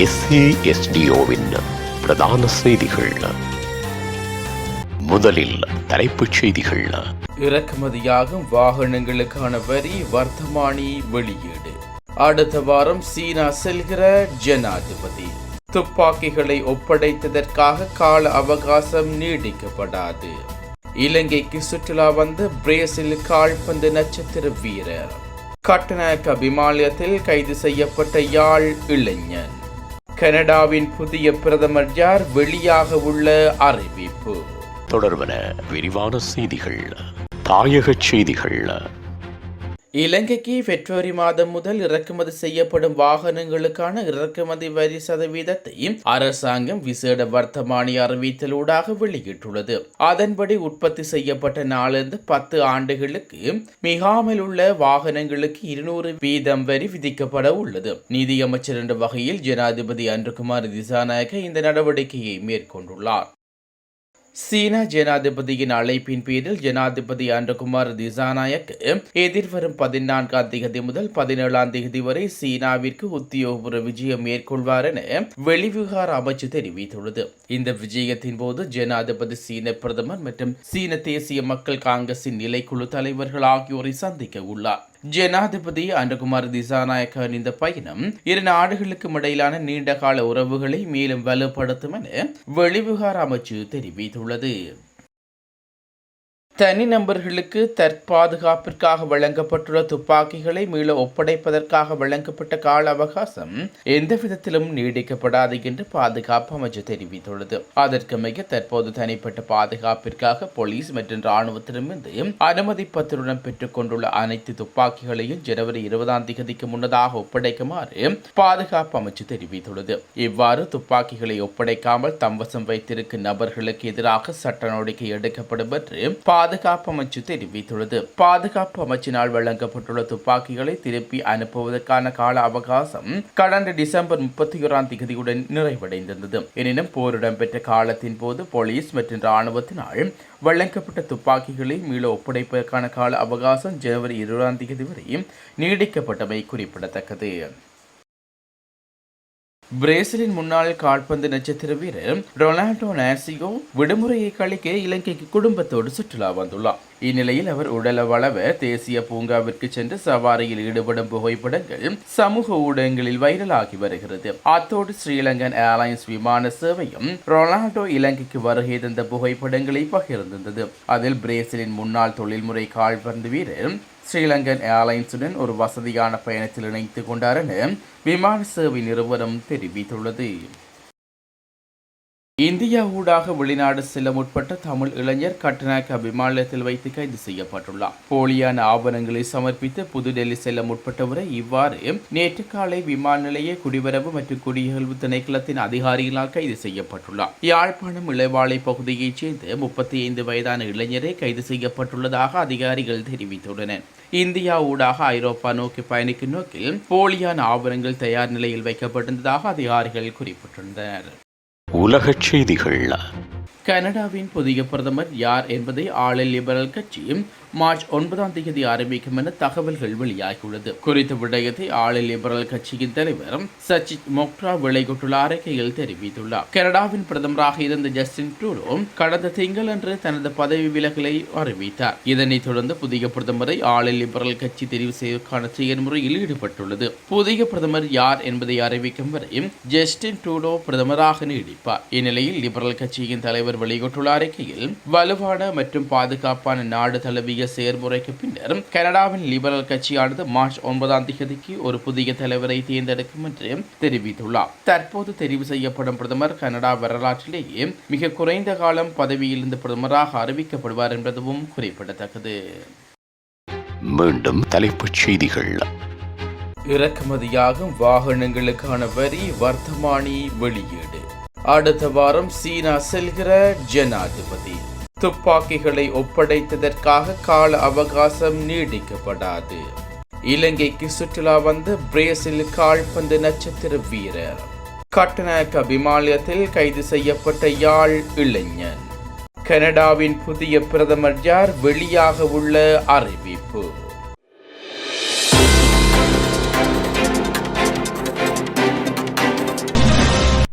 எஸ்ஏஎஸ்டிஓவின் பிரதான செய்திகள். முதலில் தலைப்புச் செய்திகள். இறக்குமதியாகும் வாகனங்களுக்கான வரி வர்த்தமானி வெளியீடு. அடுத்த வாரம் சீனா செல்கிற ஜனாதிபதி. துப்பாக்கிகளை ஒப்படைத்ததற்காக கால அவகாசம் நீடிக்கப்படாது. இலங்கைக்கு சுற்றுலா வந்த பிரேசில் கால்பந்து நட்சத்திர வீரர். கட்டநாயக்க விமானத்தில் கைது செய்யப்பட்ட யாழ் இளைஞன். கனடாவின் புதிய பிரதமர் யார்? வெளியாக உள்ள அறிவிப்பு. தொடர்பன விரிவான செய்திகள் தாயகச் செய்திகள். இலங்கைக்கு பிப்ரவரி மாதம் முதல் இறக்குமதி செய்யப்படும் வாகனங்களுக்கான இறக்குமதி வரி சதவீதத்தை அரசாங்கம் விசேட வர்த்தமானி அறிவித்தலூடாக வெளியிட்டுள்ளது. அதன்படி உற்பத்தி செய்யப்பட்ட நாளிலிருந்து பத்து ஆண்டுகளுக்கு மிகாமல் உள்ள வாகனங்களுக்கு இருநூறு வீதம் வரி விதிக்கப்பட உள்ளது. நிதியமைச்சர் என்ற வகையில் ஜனாதிபதி அன்றுகுமார் திசாநாயக்க இந்த நடவடிக்கையை மேற்கொண்டுள்ளார். சீனா ஜனாதிபதியின் அழைப்பின் பேரில் ஜனாதிபதி அன்றகுமார் திசாநாயக் எதிர்வரும் பதினான்காம் தேதி முதல் பதினேழாம் தேதி வரை சீனாவிற்கு உத்தியோகபூர்வ விஜயம் மேற்கொள்வார் என வெளிவிவகார அமைச்சு தெரிவித்துள்ளது. இந்த விஜயத்தின் போது ஜனாதிபதி சீன பிரதமர் மற்றும் சீன தேசிய மக்கள் காங்கிரசின் நிலைக்குழு தலைவர்கள் ஆகியோரை சந்திக்க உள்ளார். ஜனாதிபதி அனுகுமார் திசாநாயக்கன் இந்த பயணம் இரு நாடுகளுக்கும் இடையிலான நீண்டகால உறவுகளை மேலும் வலுப்படுத்தும் என வெளிவிகார அமைச்சு தெரிவித்துள்ளது. தனிநபர்களுக்கு தற்பாதுகாப்பிற்காக வழங்கப்பட்டுள்ள துப்பாக்கிகளை மீள ஒப்படைப்பதற்காக வழங்கப்பட்ட கால அவகாசம் எந்த விதத்திலும் நீடிக்கப்படாது என்று பாதுகாப்பு அமைச்சு தெரிவித்துள்ளது. அதற்கு மிக தற்போது தனிப்பட்ட பாதுகாப்பிற்காக போலீஸ் மற்றும் ராணுவத்திடமிருந்து அனுமதி பத்திரம் பெற்றுக் கொண்டுள்ள அனைத்து துப்பாக்கிகளையும் ஜனவரி இருபதாம் தேதிக்கு முன்னதாக ஒப்படைக்குமாறு பாதுகாப்பு அமைச்சு தெரிவித்துள்ளது. இவ்வாறு துப்பாக்கிகளை ஒப்படைக்காமல் தம்வசம் வைத்திருக்கும் நபர்களுக்கு எதிராக சட்ட நடவடிக்கை எடுக்கப்படும் என்று பாதுகாப்பு அமைச்சு தெரிவித்துள்ளது. பாதுகாப்பு அமைச்சினால் வழங்கப்பட்டுள்ள துப்பாக்கிகளை திருப்பி அனுப்புவதற்கான கால அவகாசம் கடந்த டிசம்பர் முப்பத்தி ஓராம் தேதியுடன் நிறைவடைந்திருந்தது. எனினும் போர் இடம்பெற்ற காலத்தின் போது போலீஸ் மற்றும் ராணுவத்தினால் வழங்கப்பட்ட துப்பாக்கிகளை மீள ஒப்படைப்பதற்கான கால அவகாசம் ஜனவரி இருபதாம் தேதி வரை நீடிக்கப்பட்டமை குறிப்பிடத்தக்கது. பிரேசிலின் முன்னாள் கால்பந்து நட்சத்திர வீரர் ரொனால்டோ நாசியோ விடுமுறையை கழிக்க இலங்கைக்கு குடும்பத்தோடு சுற்றுலா வந்துள்ளார். இந்நிலையில் அவர் உடலவளவ தேசிய பூங்காவிற்கு சென்று சவாரியில் ஈடுபடும் புகைப்படங்கள் சமூக ஊடகங்களில் வைரலாகி வருகிறது. அத்தோடு ஸ்ரீலங்கன் ஏர்லைன்ஸ் விமான சேவையும் ரொனால்டோ இலங்கைக்கு வருகை தந்த புகைப்படங்களை பகிர்ந்திருந்தது. அதில் பிரேசிலின் முன்னாள் தொழில்முறை கால்பந்து வீரர் ஸ்ரீலங்கன் ஏர்லைன்ஸுடன் ஒரு வசதியான பயணத்தில் இணைத்து கொண்டார் என விமான சேவை நிறுவனம் தெரிவித்துள்ளது. இந்தியா ஊடாக வெளிநாடு செல்ல முற்பட்ட தமிழ் இளைஞர் கட்டநாயக்க விமானத்தில் வைத்து கைது செய்யப்பட்டுள்ளார். போலியான ஆவணங்களை சமர்ப்பித்து புதுடெல்லி செல்ல முற்பட்டவரை இவ்வாறு நேற்று காலை விமான நிலைய குடிவரவு மற்றும் குடியகழ்வு திணைக்களத்தின் அதிகாரிகளால் கைது செய்யப்பட்டுள்ளார். யாழ்ப்பாணம் இளவாலை பகுதியைச் சேர்ந்த முப்பத்தி ஐந்து வயதான இளைஞரை கைது செய்யப்பட்டுள்ளதாக அதிகாரிகள் தெரிவித்துள்ளனர். இந்தியா ஊடாக ஐரோப்பா நோக்கி பயணிக்கும் நோக்கில் போலியான ஆவணங்கள் தயார் நிலையில் வைக்கப்பட்டிருந்ததாக அதிகாரிகள் குறிப்பிட்டிருந்தனர் உலகச் செய்திகள் கனடாவின் புதிய பிரதமர் யார் என்பதை ஆளில் லிபரல் கட்சியும் மார்ச் ஒன்பதாம் தேதி ஆரம்பிக்கும் என தகவல்கள் வெளியாகியுள்ளது. குறித்த விடயத்தை ஆளு லிபரல் கட்சியின் தலைவர் சச்சித் மொக்ரா வெளியிட்டுள்ள அறிக்கையில் தெரிவித்துள்ளார். கனடாவின் பிரதமராக இருந்த ஜஸ்டின் ட்ரூடோ கடந்த திங்களன்று தனது பதவி விலகலை அறிவித்தார். இதனைத் தொடர்ந்து புதிய பிரதமரை ஆளில் லிபரல் கட்சி தெரிவு செய்வதற்கான செயல்முறையில் ஈடுபட்டுள்ளது. புதிய பிரதமர் யார் என்பதை அறிவிக்கும் வரை ஜஸ்டின் ட்ரூடோ பிரதமராக நீடிப்பார். இந்நிலையில் லிபரல் கட்சியின் தலைவர் வெளியிட்டுள்ள அறிக்கையில் வலுவான மற்றும் பாதுகாப்பான நாடு தழுவிய செயல்முறைக்கு பின்னர் கனடாவின் லிபரல் கட்சியானது மார்ச் ஒன்பதாம் தேதிக்கு ஒரு புதிய தலைவரை தேர்ந்தெடுக்கும் என்று தெரிவித்துள்ளார். தற்போது தெரிவு செய்யப்படும் பிரதமர் கனடா வரலாற்றிலேயே மிக குறைந்த காலம் பதவியில் இருந்த பிரதமராக அறிவிக்கப்படுவார் என்பதும் குறிப்பிடத்தக்கது. மீண்டும் தலைப்புச் செய்திகள். இறக்குமதியாகும் வாகனங்களுக்கான வரி வர்த்தமானி வெளியீடு. அடுத்த வாரம் சீனா செல்கிற ஜனாதிபதி. துப்பாக்கிகளை ஒப்படைத்ததற்காக கால அவகாசம் நீடிக்கப்படாது. இலங்கைக்கு சுற்றுலா வந்த பிரேசில் கால்பந்து நட்சத்திர வீரர். கட்டநாயக்க விமானத்தில் கைது செய்யப்பட்ட யாழ் இளைஞன். கனடாவின் புதிய பிரதமர் யார்? வெளியாக உள்ள அறிவிப்பு.